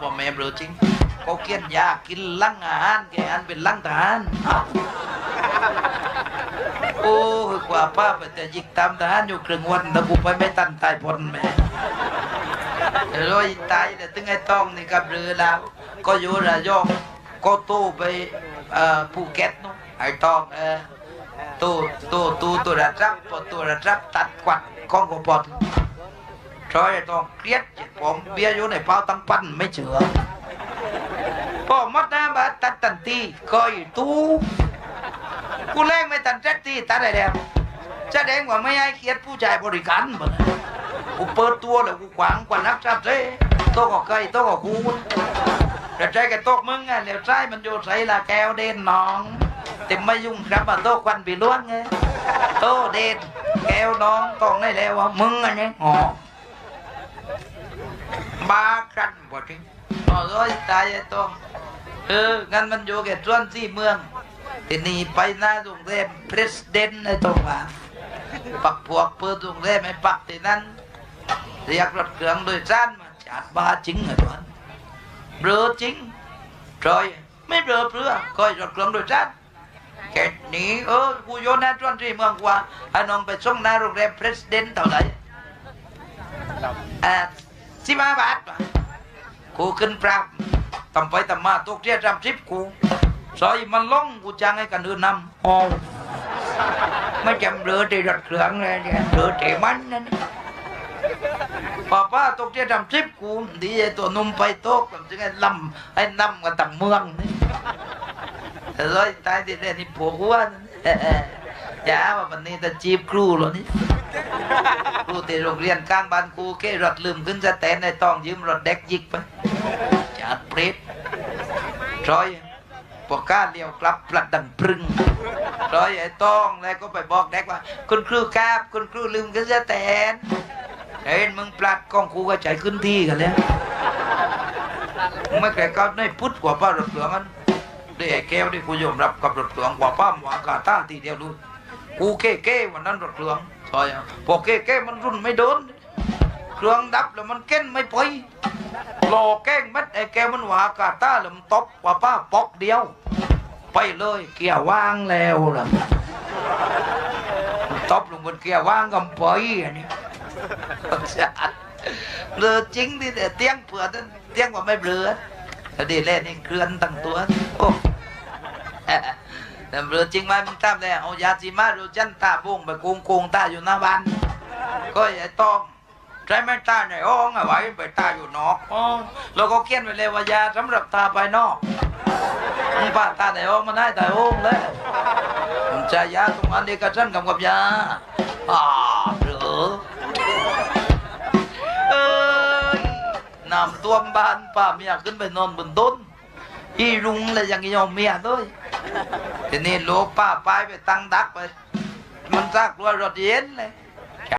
พ่อแม่เบลอจริงเขาเกียนยากินลังอาหารแกอันเป็นลังทหารโอ้ยกว่าป้าไปแต่ยิกตามทหารอยู่ครึ่งวันแล้วกูไปไม่ตันตายพลแม่เดี๋ยวรอยตายแต่ถึงไอ้ต้องนี่กับเรือแล้วก็อยู่ระยองก็ตู้ไปภูเก็ตนู้นไอ้ต้องเออตู้ตู้ตู้ตัวระจับพอตัวระจับตัดกวัดกองกบ ฏ trời ơi toàn kiết chỉ bom bia vô này bao tăng pan mấy chữa bỏ mất ra bà tắt tần ti coi tu กูเล่งไม่ตันเจ็ดตีตัดอะไรเดียวแดงว่าไม่ให้เกียรติผู้ชายบริการหมดกูเปิดตัวเลยกูขวางกว่านักจับเซ่โต๊ะก็ไกลโต๊ะก็กูแต่ใจกับโต๊ะมึงอะเดี๋ยวใจมันโยใส่ละแก้วเด่นน้องแต่ไม่ยุ่งครับมาโต๊ะควันปีล้วนไงโต๊ะเด่นแก้วน้องต้องได้แล้วว่ามึงอันนี้อ๋อ ba canh บ่จริงอ๋อเอ้ยตายไอ้ต้องเอองั้นมันอยู่แก่ส่วนที่เมืองที่นี่ไปหน้าโรงแรมเพรสเดนไอ้ตรงว่าปักพวกเปิดโรงแรมไอ้ปักที่นั้นเรียกรถเครื่องโดยสารมาจัดบ้าจริงไอ้ตัวนั้นเบลอจริงจอยไม่เบลอเปลือคอยรถเครื่องโดยสารแค่นี้เออกูโยนหน้าส่วนที่เมืองกว่าไอ้น้องไปส่งหน้าโรงแรมเพรสเดนเท่าไหร่ อ่าสิมาบาทกูขึ้นปรับตำไปตำมาตกเทียจำสิบกูซอยมันล่องกูจ้างให้กันเดินนำอ๋อไม่จำเรือที่รถเครื่องเลยเนี่ยเรือที่มันนั่นป้าป้าตกเทียจำสิบกูดีไอตัวนุ่มไปตกจึงไอ้ลำไอ้นำกับต่างเมืองนี่เลยตายที่เล่นนี่ผัวกูว่าอย่าว่าวันนี้จะจีบครูหรอนี่ ครูที่โรงเรียนกลางบ้านครูเก้รถลืมขึ้นสแตนในต้องยืมรถเด็กยิกไปจัดเปรตร้อยพวกก้าเลี้ยวกลับปลัดดังพรึงร้อยไอ้ต้องแล้วก็ไปบอกเด็กว่า คุณครูครับคุณครูลืมขึ้นสแตนเห็นมึงปลัดกล้องครูก็ใจขึ้นที่กันแล้วมึงไม่แก่ก็ได้พุทธกว่าป้ารถเหลืองมันได้ไอ้แก้วที่กูยอมรับกับรถเหลืองกว่าป้าหมวกาต้าทีเดียวดูกูเก้เก้วันนั้นรถเครื่อง ซอยอะพอเก้เก้มันรุ่นไม่โดน เครื่องดับแล้วมันเก้นไม่ไปรอแก้งมัดไอ้แกมันหวากาตาแล้วมันตบว่าป้าปอกเดียว ไปเลยเกียร์ว่างแล้วล่ะตบลงบนเกียร์ว่างกำไปอันนี้เลือจริงดิแต่เตียงเผื่อเตียงว่าไม่เบือแล้วดีเล่นนี่เคลื่อนตั้งตัวโอ้ แต่เรือจริงไหมมึงตามเลยเอายาจีมาดูจันตาบุ้งไปกุงกุงตาอยู่หน้าบ้านก็ไอ้ต้องใช้ไม่ตาในห้องเอาไว้ไปตาอยู่นอกอ๋อแล้วก็เขียนไว้เลยว่ายาสำหรับตาภายนอกมึงป้าตาในห้องมันได้แต่ห้องเลยมึงใช้ยาตรงนั้นเดียวกับฉันกับกับยาอ่าหรือเอ้ยนำท่วบ้านป้าเมียขึ้นไปนอนบนต้น อีรุงเลยยังยอมเมียด้วยทีนี้ลูกป้าไปไปตั้งดักไป มันซากลัวรถเย็นเลย